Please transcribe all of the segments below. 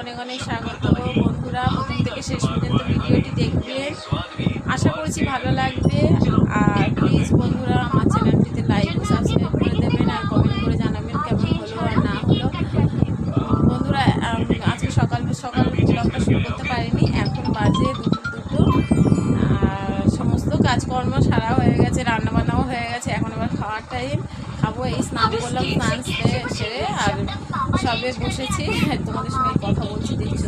অনেক অনেক স্বাগত। বন্ধুরা, প্রথম থেকে শেষ পর্যন্ত ভিডিওটি দেখবেন আশা করছি ভালো লাগবে। আর প্লিজ বন্ধুরা, আমার চ্যানেলটিতে লাইক ও সাবস্ক্রাইব করে দেবেন আর কমেন্ট করে জানাবেন কেমন হলো আর না হলো। বন্ধুরা আজকে সকাল সকাল ব্লগটা শুরু করতে পারিনি। এখন বাজে দুপুর দুটো। আর সমস্ত কাজকর্ম সারা হয়ে গেছে, রান্নাবান্নাও হয়ে গেছে। এখন আবার খাওয়ার টাইম খাব এই স্নান করলাম, স্নান সেরে আর সবে বসেছি। তোমাদের সঙ্গে কথা বলছি, দেখছ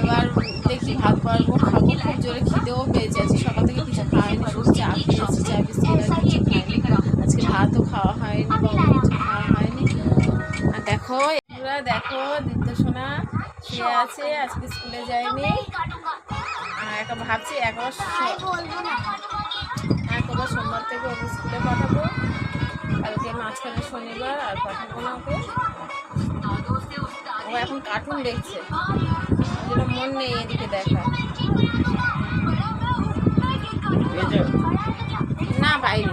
এবার দেখি ভাত পারব খাব। খুব জোরে খিদেও পেয়েছে। আজকে সকাল থেকে কিছু খাওয়াইনি শুধু চা খেয়েছি, চা, বিস্কুট আর কিছু খাইনি আজকে ভাতও খাওয়া হয়নি বা কিছু খাওয়া হয়নি। আর দেখো, এরা দেখো, দিত্য সোনা শুয়ে আছে, আজকে স্কুলে যায়নি। আর একটা ভাবছি একবার একবার সোমবার থেকে ওকে স্কুলে পাঠাবো। কালকে মাঝখানে শনিবার আর পাঠাবো না ওকে। ও এখন কার্টুন দেখছে। যেটা মন নেই এদিকে দেখা না বাইরে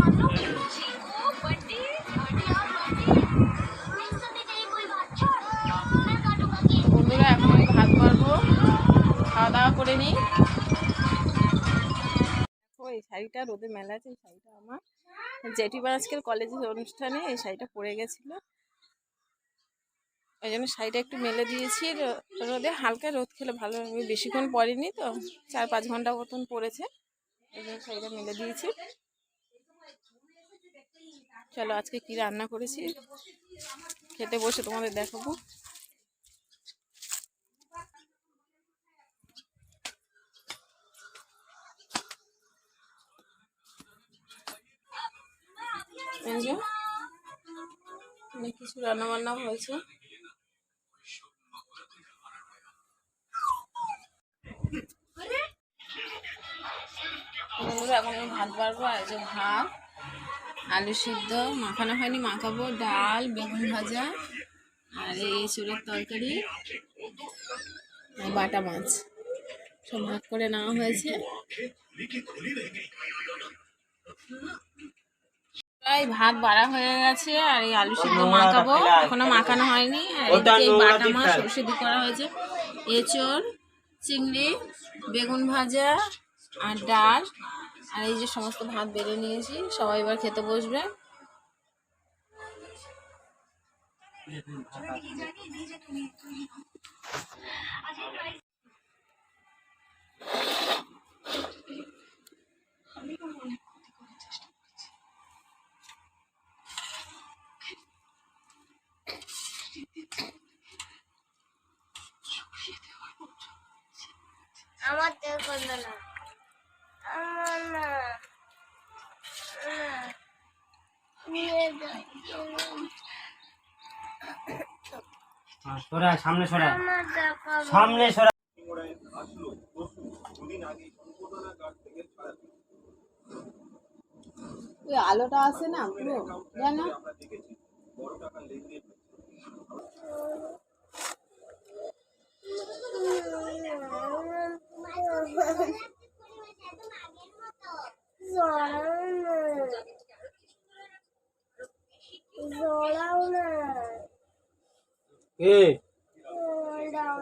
শাড়িটা, রোদে মেলা আছে এই শাড়িটা আমার। জেঠিবার আজকের কলেজের অনুষ্ঠানে এই শাড়িটা পরে গেছিল। ওই জন্য শাড়িটা একটু মেলে দিয়েছি। রোদে হালকা রোদ খেলে ভালো লাগবে। বেশিক্ষণ পরেনি তো, চার পাঁচ ঘণ্টা মতন পড়েছে। ওই জন্য শাড়িটা মেলে দিয়েছি। চলো আজকে কি রান্না করেছি? খেতে বসে তোমাদের দেখাবো এই যে, অনেক কিছু রান্না বান্না হয়েছে এখন ভাত বাড়বো, আর যে ভাত, আলু সিদ্ধ, মাখানো হয়নি, মাখাবো। ডাল, বেগুন ভাজা, আর এই চুরের তরকারি বাটা মাছ। সব ভাগ করে নেওয়া হয়েছে। প্রায় ভাত বাড়া হয়ে গেছে আর এই আলু সিদ্ধ মাখাবো। এখনও মাখানো হয়নি আর এই বাটা মাছ সরষে দিয়ে করা হয়েছে। এঁচড় চিংড়ি বেগুন ভাজা আর ডাল আর এই যে সমস্ত ভাত বেড়ে নিয়েছি সবাই এবার খেতে বসবে তেল করবে না আমার না না। নিয়ে যাও। হ্যাঁ, সরা সামনে সরা। সামনে সরা। ওই আলোটা আছে না পুরো? জানো? জড়াও না। জড়াও না। কে জড়াও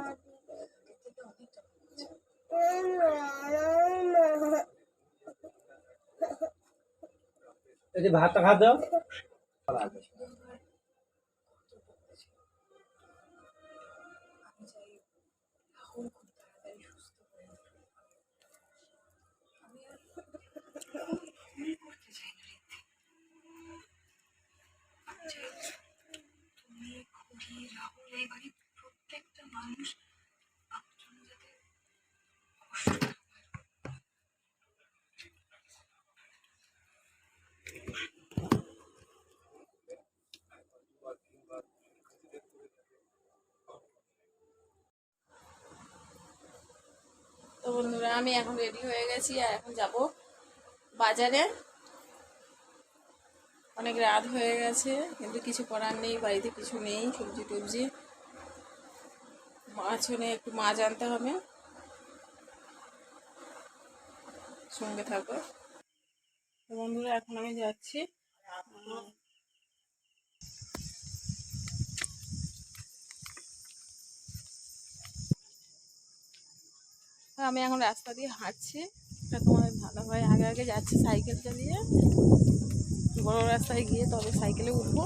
এই ভাতটা খা দাও তো বন্ধুরা, আমি এখন রেডি হয়ে গেছি আর এখন যাব বাজারে। অনেক রাত হয়ে গেছে, কিন্তু কিছু করার নেই, বাড়িতে কিছু নেই সবজি টবজি মাছ এনে একটু মাছ আনতে হবে। সঙ্গে থাকো। বন্ধুরা, এখন আমি যাচ্ছি। আমি এখন রাস্তা দিয়ে হাঁটছি। এটা তোমাদের ভালো হয় আগে আগে যাচ্ছি সাইকেল চালিয়ে বড় রাস্তায় গিয়ে তবে সাইকেলে উঠবো।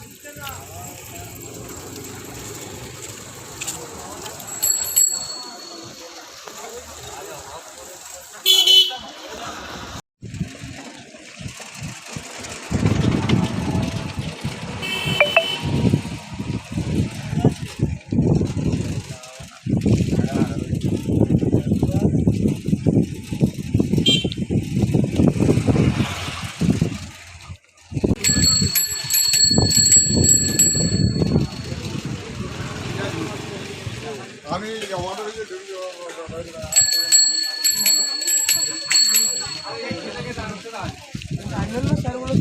আমি চ্যানেল না স্যারগুলো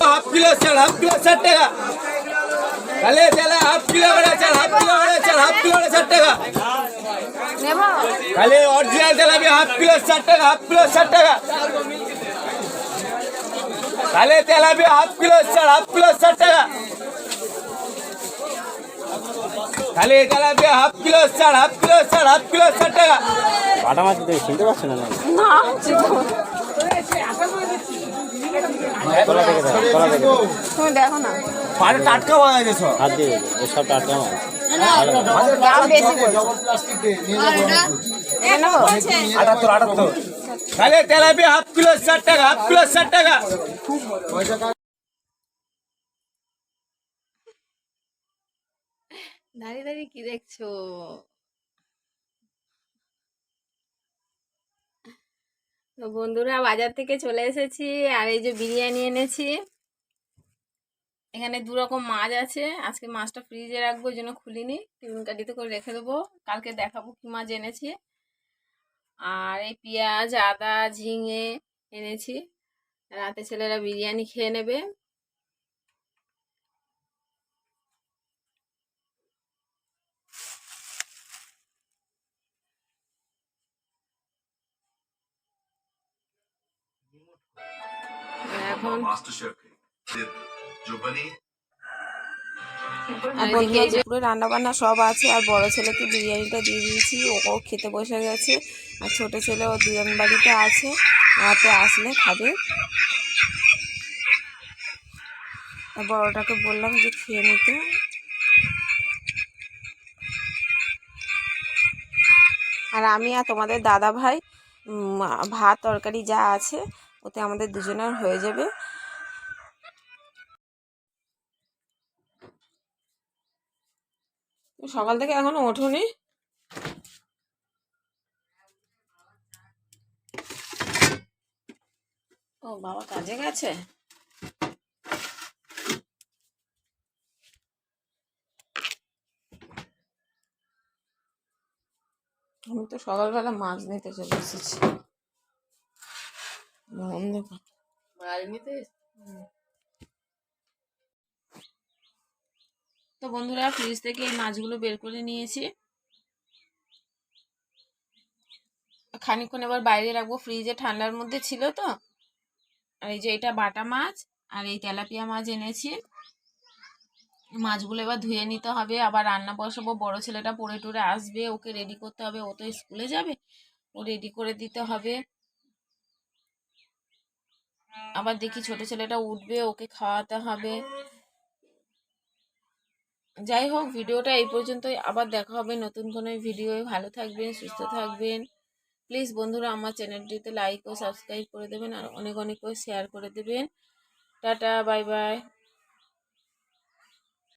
হাফ কিলো চাল হাফ কিলো ষাট টাকা তাহলে তাহলে হাফ কিলো করে চাল হাফ কিলো করে চাল হাফ কিলো করে ষাট টাকা তাহলে অরিজিনাল তেলাপি হাফ কিলো ষাট টাকা হাফ কিলো ষাট টাকা তাহলে তেলাপি হাফ কিলো চাল হাফ কিলো ষাট টাকা তাহলে তেলাপি হাফ কিলো চাল হাফ কিলো চাল হাফ কিলো ষাট টাকা বাটা মাছ দেখে চিনতে পারছ না দাও। তুমি দেখো না পারে টাটকা বানাই দিয়েছ হাত দিয়ে দেবে টাটকা মাছ দাম বেশি বলছো এ নেব আটাত্তর আটাত্তর তাহলে তেলাপি হাফ কিলো, ষাট টাকা, হাফ কিলো, ষাট টাকা। দাঁড়িয়ে দাঁড়িয়ে কি দেখছ? তো বন্ধুরা, বাজার থেকে চলে এসেছি, আর এই যে বিরিয়ানি এনেছি। এখানে দু রকম মাছ আছে। আজকে মাছটা ফ্রিজে রাখব, ওই জন্য খুলিনি। টিফিন কাটিতে করে রেখে দেবো। কালকে দেখাবো কি মাছ এনেছি। আর এই পেঁয়াজ আদা ঝিঙে এনেছি। রাতে ছেলেরা বিরিয়ানি খেয়ে নেবে। এখন আর এদিকে যে পুরো রান্না বান্না সব আছে আর বড় ছেলেকে বিরিয়ানিটা দিয়ে দিয়েছি। ওকেও খেতে বসে গেছে। আর ছোট ছেলে ও দুজন বাড়িতে আছে রাতে আসলে খাবে। আর বড়টাকে বললাম যে খেয়ে নিতে। আর আমি আর তোমাদের দাদা ভাই ভাত তরকারি যা আছে ওতে আমাদের দুজনের হয়ে যাবে। সকাল থেকে এখনও ওঠোনি। ও, বাবা, কাজে গেছে? আমি তো সকালবেলা মাছ নিতে চলে এসেছি। মাছ নিতে তো বন্ধুরা ফ্রিজ থেকে এই মাছগুলো বের করে নিয়েছি। খানিকক্ষণ এবার বাইরে রাখব। ফ্রিজে ঠান্ডার মধ্যে ছিল তো। আর এই যে এটা বাটা মাছ আর এই তেলাপিয়া মাছ এনেছি। মাছগুলো এবার ধুয়ে নিতে হবে। আবার রান্না বসাবো। বড় ছেলেটা পরে টরে আসবে। ওকে রেডি করতে হবে। ও তো স্কুলে যাবে। ও রেডি করে দিতে হবে। আবার দেখি ছোট ছেলেটা উঠবে। ওকে খাওয়াতে হবে। যাই হোক, ভিডিওটা এই পর্যন্তই। আবার দেখা হবে নতুন কোনো ভিডিও ভালো থাকবেন, সুস্থ থাকবেন। প্লিজ বন্ধুরা, আমার চ্যানেলটিতে লাইক ও সাবস্ক্রাইব করে দেবেন আর অনেক অনেক শেয়ার করে দেবেন। Tata, bye bye.